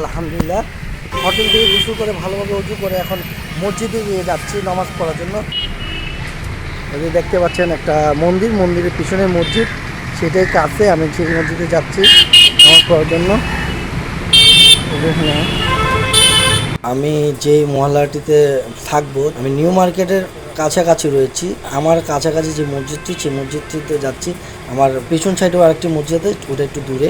আলহামদুলিল্লাহ। হোটেল থেকে গোসল করে ভালোভাবে উঁচু করে এখন মসজিদে গিয়ে যাচ্ছি নামাজ পড়ার জন্য। এই যে দেখতে পাচ্ছেন একটা মন্দির, মন্দিরের পিছনে মসজিদ। সেটাই কাছে, আমি সেই মসজিদে যাচ্ছি নামাজ পড়ার জন্য। যে আমি যেই মহল্লাটিতে থাকব, আমি নিউ মার্কেটের কাছাকাছি রয়েছি। আমার কাছাকাছি যে মসজিদটি, সেই মসজিদটিতে যাচ্ছি। আমার পিছন সাইডেও আরেকটি মসজিদ আছে, ওটা একটু দূরে।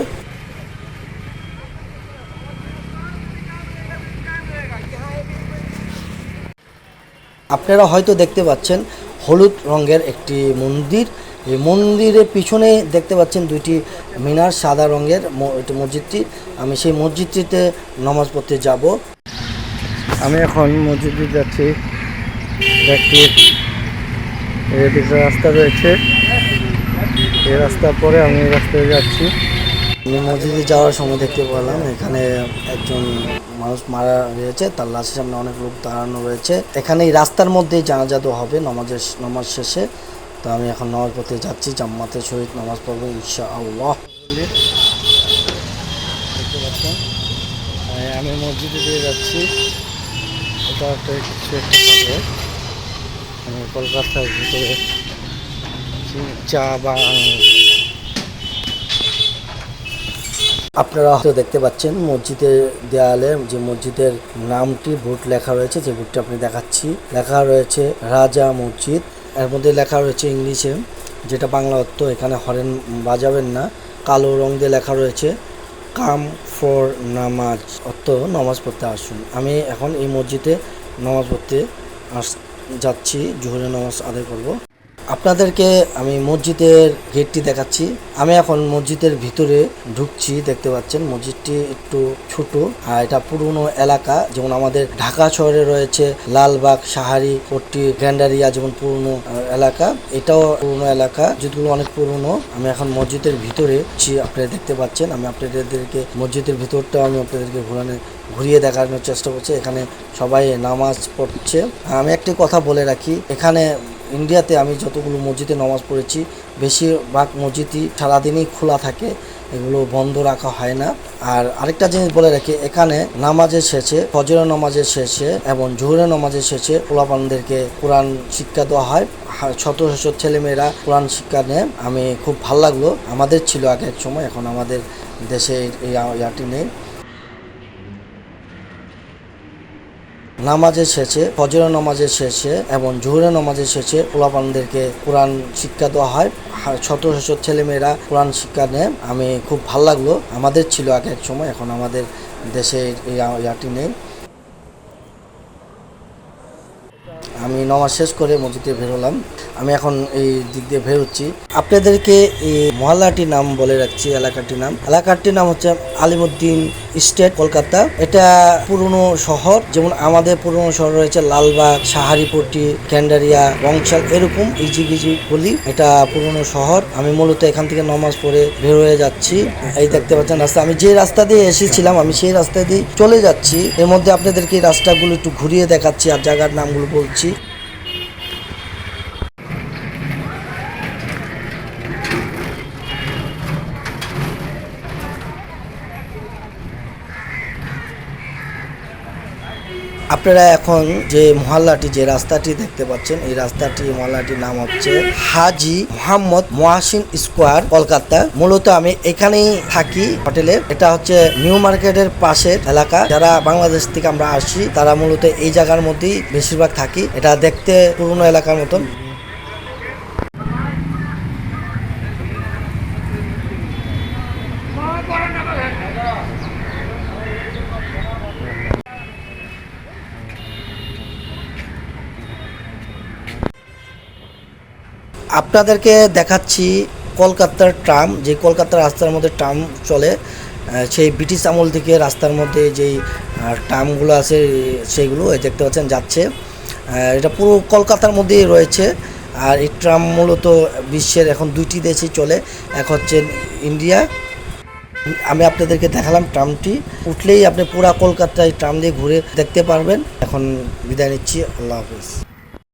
আপনারা হয়তো দেখতে পাচ্ছেন হলুদ রঙের একটি মন্দির। এই মন্দিরের পিছনে দেখতে পাচ্ছেন দুইটি মিনার, সাদা রঙের মসজিদটি। আমি সেই মসজিদটিতে নামাজ পড়তে যাব। আমি এখন মসজিদে যাচ্ছি। একটি রাস্তা রয়েছে। এই রাস্তার পরে আমি এই রাস্তায় যাচ্ছি। আমি মসজিদে যাওয়ার সময় দেখতে পেলাম এখানে একজন মানুষ মারা রয়েছে তার লাশের সামনে অনেক লোক দাঁড়ানো রয়েছে। এখানে এই রাস্তার মধ্যেই জানাজা তো হবে নামাজের, নামাজ শেষে। তো আমি এখন নামাজ পড়তে যাচ্ছি জাম্মাতের সহিত নামাজ পড়ব ইনশা আল্লাহ আমি মসজিদে দিয়ে যাচ্ছি। এটা একটা কিছু একটা হবে। আমি কলকাতার ভিতরে চা বা আপনারা হয়তো দেখতে পাচ্ছেন মসজিদের দেয়ালে যে মসজিদের নামটি বোর্ড লেখা রয়েছে, যে বোর্ডটা আপনি দেখাচ্ছি। লেখা রয়েছে রাজা মসজিদ। এর মধ্যে লেখা রয়েছে ইংলিশে, যেটা বাংলা অর্থ, এখানে হরেন বাজাবেন না। কালো রং দিয়ে লেখা রয়েছে, কাম ফর নামাজ অর্থ, নামাজ পড়তে আসুন। আমি এখন এই মসজিদে নামাজ পড়তে আস, যাচ্ছি, জোহরের নামাজ আদায় করব। আপনাদেরকে আমি মসজিদের গেটটি দেখাচ্ছি। আমি এখন মসজিদের ভিতরে ঢুকছি, দেখতে পাচ্ছেন। মসজিদটি একটু ছোট, আর এটা পুরনো এলাকা। যেমন আমাদের ঢাকা শহরে রয়েছে লালবাগ, সাহারি, পট্টি, গ্যান্ডারিয়া যেমন পুরনো এলাকা, এটাও পুরনো এলাকা। যেগুলো অনেক পুরনো। আমি এখন মসজিদের ভিতরে আপনারা দেখতে পাচ্ছেন। আমি আপনাদেরকে মসজিদের ভিতরটাও আমি আপনাদেরকে ঘোরানো, ঘুরিয়ে দেখানোর চেষ্টা করছি। এখানে সবাই নামাজ পড়ছে। আমি একটি কথা বলে রাখি। এখানে ইন্ডিয়াতে আমি যতগুলো মসজিদে নামাজ পড়েছি, বেশিরভাগ মসজিদই সারাদিনই খোলা থাকে, এগুলো বন্ধ রাখা হয় না। আর আরেকটা জিনিস বলে রাখি, এখানে নামাজের শেষে ফজর নামাজের শেষে এবং জোহরের নামাজের শেষে পোলাপানদেরকে কোরআন শিক্ষা দেওয়া হয়। শত শত ছেলেমেয়েরা কোরআন শিক্ষা নেয়। আমি খুব ভালো লাগল। আমাদের ছিল আগে এক সময়, এখন আমাদের দেশে এই ইয়াটি নেই। নামাজের শেষে ফজর নামাজে শেষে এবং জোহরের নামাজে শেষে পোলাপানদেরকে কোরআন শিক্ষা দেওয়া হয়। ছোট শত ছেলেমেয়েরা কোরআন শিক্ষা নেয়। আমি খুব ভালো লাগল। আমাদের ছিল আগে এক সময়। এখন আমাদের দেশে ইয়াটি নেই। আমি নামাজ শেষ করে মসজিদে বেরোলাম আমি এখন এই দিক দিয়ে বেরোচ্ছি। আপনাদেরকে এই মহল্লাটির নাম বলে রাখছি এলাকাটির নাম। এলাকাটির নাম হচ্ছে আলিমুদ্দিন স্টেট, কলকাতা। এটা পুরনো শহর, যেমন আমাদের পুরনো শহর রয়েছে লালবাগ, সাহারিপট্টি, ক্যান্ডারিয়া, বংশাল, এরকম ইজি গিজি বলি এটা পুরনো শহর। আমি মূলত এখান থেকে নমাজ পড়ে বের হয়ে যাচ্ছি। এই দেখতে পাচ্ছেন রাস্তা। আমি যে রাস্তা দিয়ে এসেছিলাম, আমি সেই রাস্তা দিয়ে চলে যাচ্ছি। এর মধ্যে আপনাদেরকে রাস্তাগুলো একটু ঘুরিয়ে দেখাচ্ছি, আর জায়গার নামগুলো বলছি। আপনারা এখন যে মহল্লাটি, যে রাস্তাটি দেখতে পাচ্ছেন, এই রাস্তাটি, মহল্লাটির নাম হচ্ছে হাজি মোহাম্মদ মহাসিন স্কোয়ার, কলকাতা। মূলত আমি এখানেই থাকি হোটেলে। এটা হচ্ছে নিউ মার্কেটের পাশের এলাকা। যারা বাংলাদেশ থেকে আমরা আসি, তারা মূলত এই জায়গার মধ্যেই বেশিরভাগ থাকি। এটা দেখতে পুরনো এলাকার মতন। আপনাদেরকে দেখাচ্ছি কলকাতার ট্রাম, যে কলকাতার রাস্তার মধ্যে ট্রাম চলে সেই ব্রিটিশ আমল থেকে রাস্তার মধ্যে যেই ট্রামগুলো আছে সেইগুলো দেখতে পাচ্ছেন, যাচ্ছে। এটা পুরো কলকাতার মধ্যেই রয়েছে। আর এই ট্রাম মূলত বিশ্বের এখন দুইটি দেশেই চলে, এক হচ্ছে ইন্ডিয়া। আমি আপনাদেরকে দেখালাম ট্রামটি। উঠলেই আপনি পুরা কলকাতায় ট্রাম দিয়ে ঘুরে দেখতে পারবেন। এখন বিদায় নিচ্ছি, আল্লাহ হাফিজ।